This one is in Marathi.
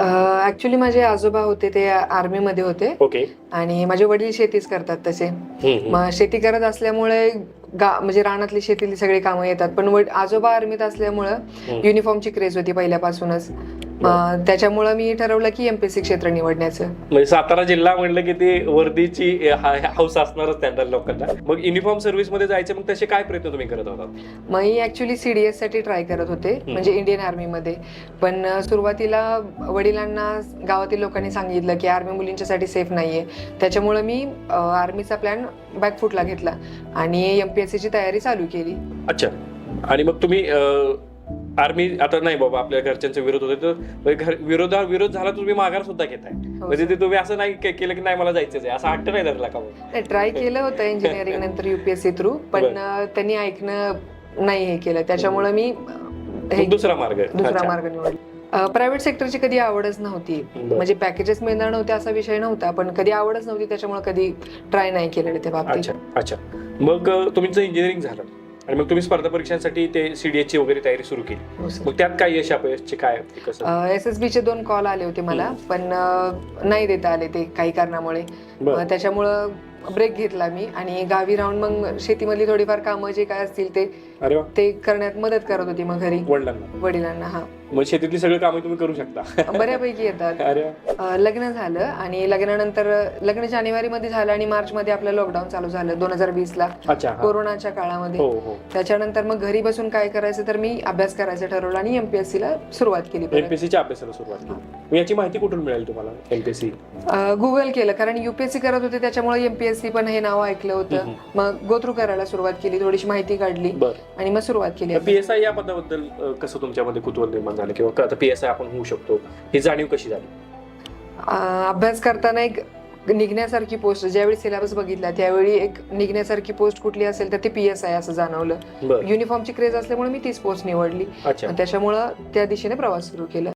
ऍक्च्युली माझे आजोबा होते ते आर्मीमध्ये होते. ओके आणि माझे वडील शेतीच करतात तसे. मग शेती करत असल्यामुळे गा म्हणजे रानातली शेतीतली सगळी कामं येतात. पण आजोबा आर्मीत असल्यामुळं युनिफॉर्मची क्रेज होती पहिल्यापासूनच. त्याच्यामुळं मी ठरवलं की एमपीएससी क्षेत्र निवडण्याचं. म्हणजे सातारा जिल्हा म्हणलं की ती वर्दीची हाऊस असणारच त्यांना लोकांना. मग युनिफॉर्म सर्व्हिसमध्ये जायचे मग तसे काय प्रयत्न तुम्ही करत होतात मग मी ऍक्च्युली सीडीएससाठी ट्राय करत होते म्हणजे इंडियन आर्मीमध्ये पण अं, सुरुवातीला वडिलांना गावातील लोकांनी सांगितलं की आर्मी मुलींच्यासाठी सेफ नाहीये. त्याच्यामुळे मी आर्मीचा प्लॅन बॅकफुटला घेतला आणि एमपीएससी ची तयारी चालू केली. अच्छा. आणि मग तुम्ही आर्मी आता नाही बाबा आपल्या घरच्यांचा विरोध होते तर म्हणजे घर विरोधा विरोध झाला तुम्ही माघार सुद्धा घेताय. म्हणजे ते तुम्ही असं नाही केलं की नाही मला जायचंच आहे. असं हट्ट नाही धरला का? ट्राय केलं होतं इंजिनिअरिंग नंतर युपीएससी थ्रू पण त्यांनी ऐकणं नाही हे केलं. त्याच्यामुळे मी हे दुसरा मार्ग. दुसरा. मार्ग निवडला. प्रायव्हेट सेक्टरची कधी आवडच नव्हती. म्हणजे पॅकेजेस मिळणार नव्हते असा विषय नव्हता पण कधी आवडच नव्हती त्याच्यामुळे कधी ट्राय नाही केलेलं त्या बाबतीत. अच्छा अच्छा. मग तुमचं इंजिनिअरिंग झालं. आणि मग तुम्ही स्पर्धा परीक्षांसाठी ते सीडीएस ची वगैरे तयारी सुरू केली. हो. मग त्यात काय यश अपयशचे काय कसं? एस एस चे दोन कॉल आले होते मला पण नाही देता आले ते काही कारणामुळे. त्याच्यामुळं ब्रेक घेतला मी आणि गावी राहून मग शेतीमधली थोडीफार कामं जे काय असतील ते अरे वा. ते करण्यात मदत करत होती मग घरी. वडिलांना. वडिलांना हा. मग शेतीतली सगळी कामं तुम्ही करू शकता. बऱ्यापैकी येतात. अरे वा. अं, लग्न झालं आणि लग्नानंतर लग्न जानेवारी मध्ये झालं आणि मार्च मध्ये आपलं लॉकडाऊन चालू झालं दोन हजार वीस ला अच्छा हा. कोरोनाच्या काळामध्ये. हो हो. त्याच्यानंतर मग घरी बसून काय करायचं तर मी अभ्यास करायचं ठरवलं आणि एमपीएससी ला सुरुवात केली परत. एमपीएससीच्या अभ्यासाला सुरुवात केली. मग याची माहिती कुठून मिळेल तुम्हाला एमपीएससी गुगल केलं कारण युपीएससी करत होते त्याच्यामुळे एमपीएससी पण हे नाव ऐकलं होतं. मग गो थ्रू करायला सुरुवात केली थोडीशी माहिती काढली. बर. आणि मग सुरुवात केली पीएसआय या पदाबद्दल अ, कसं तुमच्यामध्ये कुतूहल निर्माण झालं किंवा आता पीएसआय आपण होऊ शकतो ही जाणीव कशी झाली? अभ्यास करताना एक निघण्यासारखी पोस्ट ज्यावेळी सिलेबस बघितला त्यावेळी एक निघण्यासारखी पोस्ट कुठली असेल तर ते पी एस आय असं जाणवलं. बर. युनिफॉर्मची क्रेज असल्यामुळे मी तीच पोस्ट निवडली. अच्छा. त्याच्यामुळं त्या दिशेने प्रवास सुरू केला.